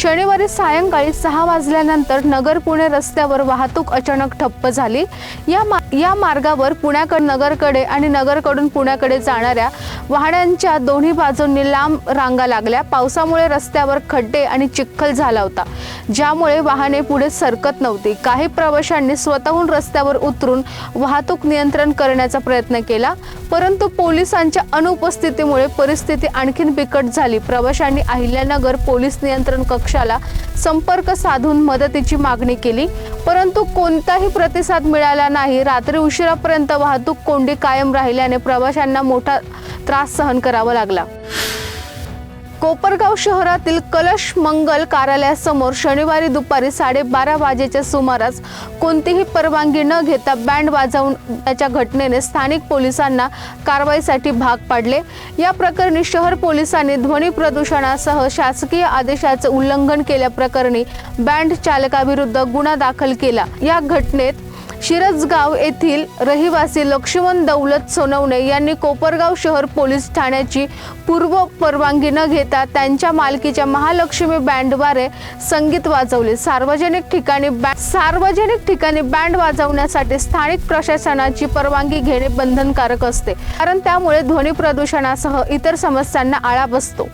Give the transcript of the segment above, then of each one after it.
शनिवारी सायंकाळी सहा वाजल्यानंतर नगर पुणे रस्त्यावर वाहतूक अचानक ठप्प झाली. या मा या मार्गावर पुण्याकडे नगरकडे आणि नगरकडून पुण्याकडे जाणाऱ्या वाहनांच्या दोन्ही बाजूंनी लांब रांगा लागल्या. पावसामुळे रस्त्यावर खड्डे आणि चिखल झाला होता. ज्यामुळे वाहने पुढे सरकत नव्हती. काही प्रवाशांनी स्वतःहून रस्त्यावर उतरून वाहतूक नियंत्रण करण्याचा प्रयत्न केला. परंतु पोलिसांच्या अनुपस्थितीमुळे परिस्थिती आणखीन बिकट झाली. प्रवाशांनी अहिल्यानगर पोलीस नियंत्रण कक्षाला संपर्क साधून मदतीची मागणी केली. परंतु कोणताही प्रतिसाद मिळाला नाही. रात्री उशिरापर्यंत वाहतूक कोंडी कायम राहिल्याने प्रवाशांना मोठा त्रास सहन करावा लागला. कोपरगाव शहरातील कलश मंगल कार्यालयासमोर शनिवारी दुपारी साडेबारा वाजेच्या सुमारास कोणतीही परवानगी न घेता बँड वाजवून त्याच्या घटनेने स्थानिक पोलिसांना कारवाईसाठी भाग पाडले. या प्रकरणी शहर पोलिसांनी ध्वनी प्रदूषणासह शासकीय आदेशाचे उल्लंघन केल्याप्रकरणी बँड चालकाविरुद्ध गुन्हा दाखल केला. या घटनेत शिरजगाव येथील रहिवासी लक्ष्मण दौलत सोनवणे यांनी कोपरगाव शहर पोलीस ठाण्याची पूर्व परवानगी न घेता त्यांच्या मालकीच्या महालक्ष्मी बँडद्वारे संगीत वाजवले. सार्वजनिक ठिकाणी सार्वजनिक ठिकाणी बँड वाजवण्यासाठी स्थानिक प्रशासनाची परवानगी घेणे बंधनकारक असते कारण त्यामुळे ध्वनी प्रदूषणासह इतर समस्यांना आळा बसतो.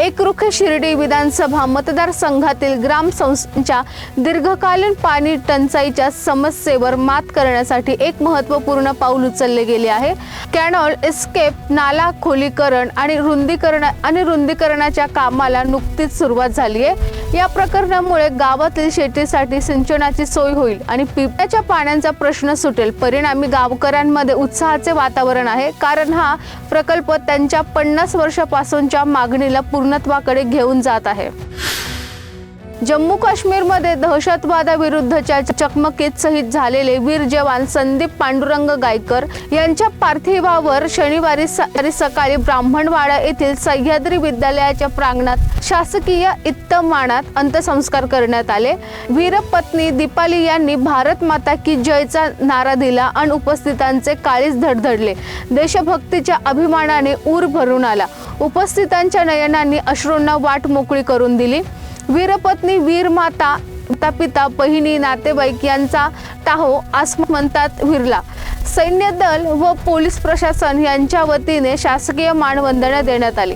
एकरुख शिर्डी विधानसभा मतदारसंघातील ग्रामसंस्थांच्या दीर्घकालीन पाणी टंचाईच्या समस्येवर मात करण्यासाठी एक महत्त्वपूर्ण पाऊल उचलले गेले आहे. कॅनॉल एस्केप नाला खोलीकरण आणि रुंदीकरण आणि रुंदीकरणाच्या कामाला नुकतीच सुरुवात झाली आहे. या प्रकरणामुळे गावातील शेतीसाठी सिंचनाची सोय होईल आणि पिण्याच्या पाण्याचा प्रश्न सुटेल. परिणामी गावकऱ्यांमध्ये उत्साहाचे वातावरण आहे. कारण हा प्रकल्प त्यांच्या पन्नास वर्षापासूनच्या मागणीला पूर्णत्वाकडे घेऊन जात आहे. जम्मू काश्मीरमध्ये दहशतवादाविरुद्धच्या चकमकीत शहीद झालेले वीर जवान संदीप पांडुरंग गायकर यांच्या पार्थिवावर शनिवारी स- सकाळी ब्राह्मणवाडा येथील सह्याद्री विद्यालयाच्या प्रांगणात शासकीय इत्तमानात अंत्यसंस्कार करण्यात आले. वीरपत्नी दीपाली यांनी भारत माता की जयचा नारा दिला आणि उपस्थितांचे काळीच धडधडले. देशभक्तीच्या अभिमानाने ऊर भरून आला. उपस्थितांच्या नयनांनी अश्रूंना वाट मोकळी करून दिली. वीरपत्नी वीरमाता माता पिता बहिणी नातेवाईक यांचा टाहो आसमंतात विरला. सैन्य दल व पोलीस प्रशासन यांच्या वतीने शासकीय मानवंदना देण्यात आली.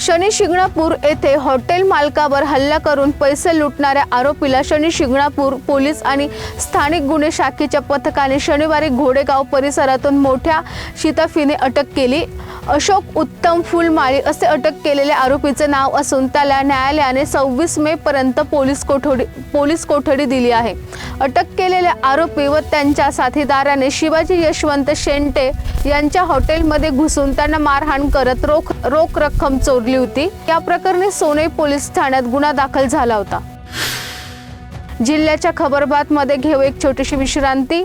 शनी शिंगणापूर येथे हॉटेल मालकावर हल्ला करून पैसे लुटणाऱ्या आरोपीला शनी शिंगणापूर पोलीस आणि स्थानिक गुन्हे शाखेच्या पथकाने शनिवारी घोडेगाव परिसरातून मोठ्या शिताफीने अटक केली. अशोक उत्तम फुलमाळी असे अटक केलेल्या आरोपीचे नाव असून त्याला न्यायालयाने सव्वीस मे पर्यंत पोलीस कोठडी पोलीस कोठडी दिली आहे. अटक केलेल्या आरोपी व त्यांच्या साथीदाराने शिवाजी यशवंत शेंटे यांच्या हॉटेलमध्ये घुसून त्यांना मारहाण करत रोख रोख रक्कम चोरली होती. या प्रकरणी सोने पोलीस ठाण्यात गुन्हा दाखल झाला होता. जिल्ह्याच्या खबरबातमध्ये घेऊ एक छोटीशी विश्रांती.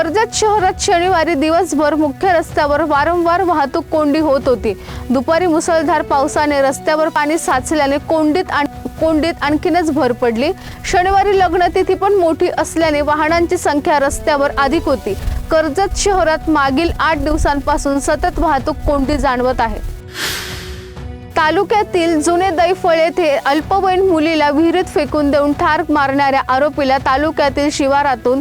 कर्जत शहरात शनिवारी दिवसभर मुख्य रस्त्यावर वारंवार वाहतूक कोंडी होत होती. दुपारी मुसळधार पावसाने रस्त्यावर पाणी साचल्याने कोंडीत आण- कोंडीत आणखीनच भर पडली. शनिवारी लग्नतिथी पण मोठी असल्याने वाहनांची संख्या रस्त्यावर अधिक होती. कर्जत शहरात मागील आठ दिवसांपासून सतत वाहतूक कोंडी जाणवत आहे. तालुक्यातील जुने दैफळ येथे अल्पवयीन मुलीला विहिरीत फेकून देऊन ठार मारणाऱ्या आरोपीला तालुक्यातील शिवारातून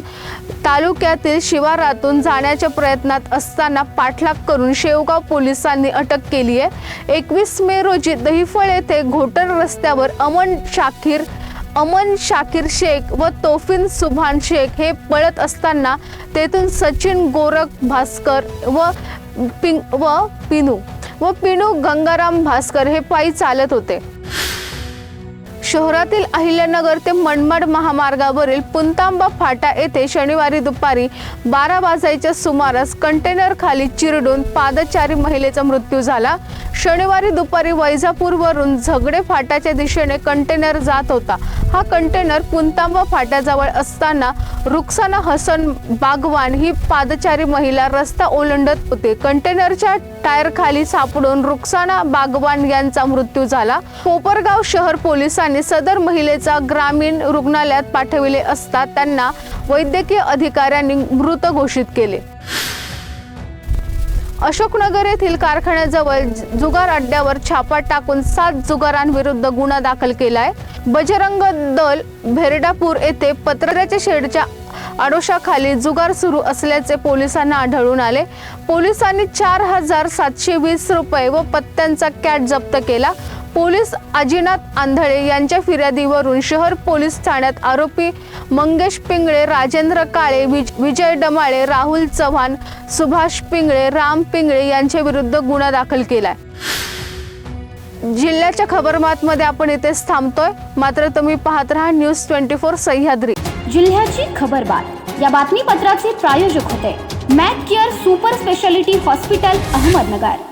तालुक्यातील शिवारातून जाण्याच्या प्रयत्नात असताना पाठलाग करून शेवगाव पोलिसांनी अटक केली आहे. एकवीस मे रोजी दहिफळ येथे घोटर रस्त्यावर अमन शाकीर अमन शाकीर शेख व तोफिन सुभान शेख हे पळत असताना तेथून सचिन गोरख भास्कर व पिंग व पिनू व पिणू गंगाराम भास्कर हे पायी चालत होते. शहरातील अहिल्यानगर ते मनमाड महामार्गावरील पुंतांबा फाटा येथे शनिवारी दुपारी बारा वाजायच्या सुमारास कंटेनर खाली चिरडून पादचारी महिलेचा मृत्यू झाला. शनिवारी दुपारी वैजापूरवरून झगडे फाटाच्या दिशेने कंटेनर जात होता. हा कंटेनर पुंतांबा फाट्याजवळ असताना रुक्साना हसन बागवान ही पादचारी महिला रस्ता ओलांडत होते. कंटेनरच्या टायर खाली सापडून रुक्साना बागवान यांचा मृत्यू झाला. कोपरगाव शहर पोलिसांनी सदर महिलेचा ग्रामीण रुग्णालयात पाठविले असता त्यांना वैद्यकीय अधिकाऱ्यांनी मृत घोषित केले. अशोकनगर येथील कारखान्याजवळ जुगार अड्ड्यावर छापा टाकून सात जुगारांविरुद्ध गुन्हा दाखल केला आहे बजरंग दल भेरडापूर येथे पत्राच्या शेडच्या आडोशाखाली जुगार सुरू असल्याचे पोलिसांना आढळून आले. पोलिसांनी चार हजार सातशे वीस रुपये व पत्त्यांचा कॅट जप्त केला. पोलीस अजिनाथ आंधळे यांच्या फिर्यादीवरून शहर पोलीस ठाण्यात आरोपी मंगेश पिंगळे राजेंद्र काळे विज विजय डमाळे राहुल चव्हाण सुभाष पिंगळे राम पिंगळे यांच्या विरुद्ध गुन्हा दाखल केलाय. जिल्ह्याच्या खबरबातमध्ये आपण इथेच थांबतोय. मात्र तुम्ही पाहत राहा न्यूज ट्वेंटी फोर सह्याद्री. जिल्ह्याची खबरबात. या बातमीपत्राचे प्रायोजक होते. Mac care super speciality hospital Ahmednagar.